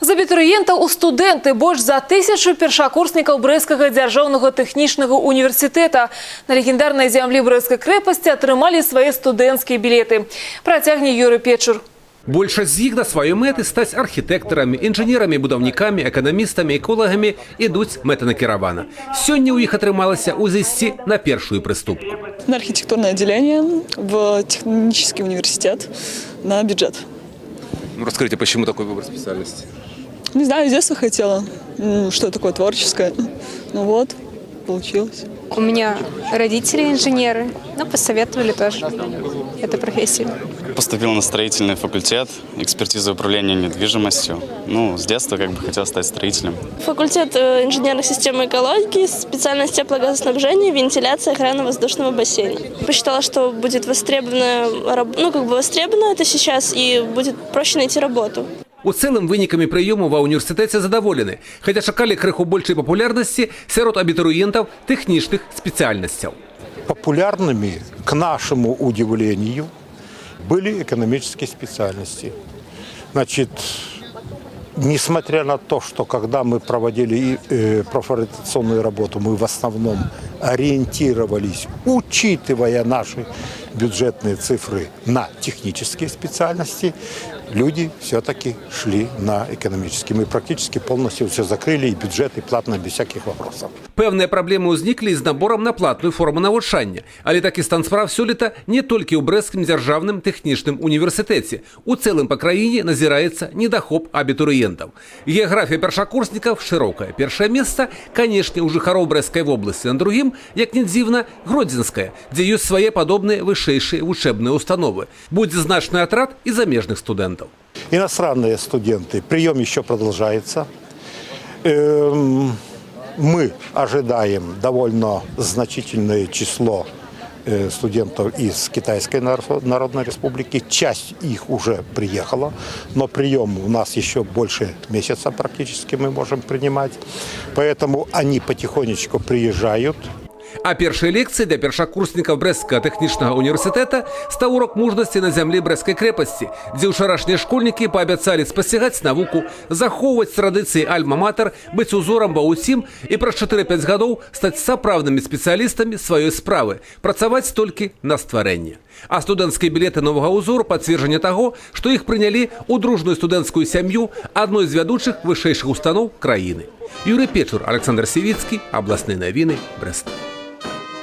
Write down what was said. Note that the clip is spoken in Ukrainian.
З абітурыентаў у студэнты больш за тысячу першакурснікаў брэскага дзяржаўнага тэхнічнага універсітэта на легендарнай зямлі брэскай крэпасці атрымалі свае студэнцкія білеты. Працягне Юры Печур. Большасць з іх да сваёй мэты стаць архітэктарамі, інжынерамі, будаўнікамі, эканамістамі, эколагамі ідуць мэтанакіравана. Сёння ў іх атрымалася ўзысці на першую прыступку. на архитектурное отделение, в технический университет, на бюджет. Ну, расскажите, почему такой выбор специальности? Не знаю, с детства хотела, м, что такое творческое. Ну вот, получилось. У меня родители инженеры, ну, посоветовали тоже эту профессию. Поступил на строительный факультет, экспертиза управления недвижимостью. Ну, с детства как бы хотел стать строителем. Факультет э, инженерных систем и экологии, специальность теплогазоснабжения, вентиляция, охрана воздушного бассейна. Посчитала, что будет востребовано, раб- ну, как бы востребовано это сейчас, и будет проще найти работу. У цэлым вынікамі прыёму ва ўніверсітэце задаволены, хаця чакалі крыху большай папулярнасці сярод абітурыентаў тэхнічных спецыяльнасцяў. популярными, к нашему удивлению, были экономические специальности. Значит, несмотря на то, что когда мы проводили э, профориентационную работу, мы в основном ориентировались, учитывая наши бюджетные цифры на технические специальности, люди все-таки шли на экономические. Мы практически полностью все закрыли, и бюджет, и платно, без всяких вопросов. Пэўныя праблемы ўзніклі з наборам на платную форму навучання, але такі стан справ сёлета не толькі ў брэсцкім дзяржаўным тэхнічным універсітэце. У цэлым па краіне назіраецца недахоп абітурыентаў. Геаграфія першакурснікаў шырокая. Першае месца, канешне, у жыхароў брэскай вобласці, на другім, як не дзіўна, гродзенская, дзе ёсць свае падобныя вышэйшыя вучэбныя установы. Будзе значны атрад і замежных студэнтаў. Иностранные студенты, прием еще продолжается. Эм, Мы ожидаем довольно значительное число э, студентов из Китайской Нар- Народной Республики. Часть их уже приехала, но прием у нас еще больше месяца практически мы можем принимать. Поэтому они потихонечку приезжают, А першай лекцыі для першакурснікаў брэсцкага тэхнічнага універсітэта стаў урок мужнасці на зямлі брэскай крэпасці, дзе ўчарашнія школьнікі паабяцалі спасягаць навуку, захоўваць традыцыі альма-матер, быць узорам ва ўсім і праз 4-5 гадоў стаць сапраўднымі спецыялістамі сваёй справы, працаваць толькі на стварэнне. А студэнцкія білеты новага ўзору пацверджанне таго, што іх прынялі ў дружную студэнцкую сям'ю адной з вядучых вышэйшых устаноў краіны. Юрый Печур, Александр Севіцкі, абласныя навіны, Брэст.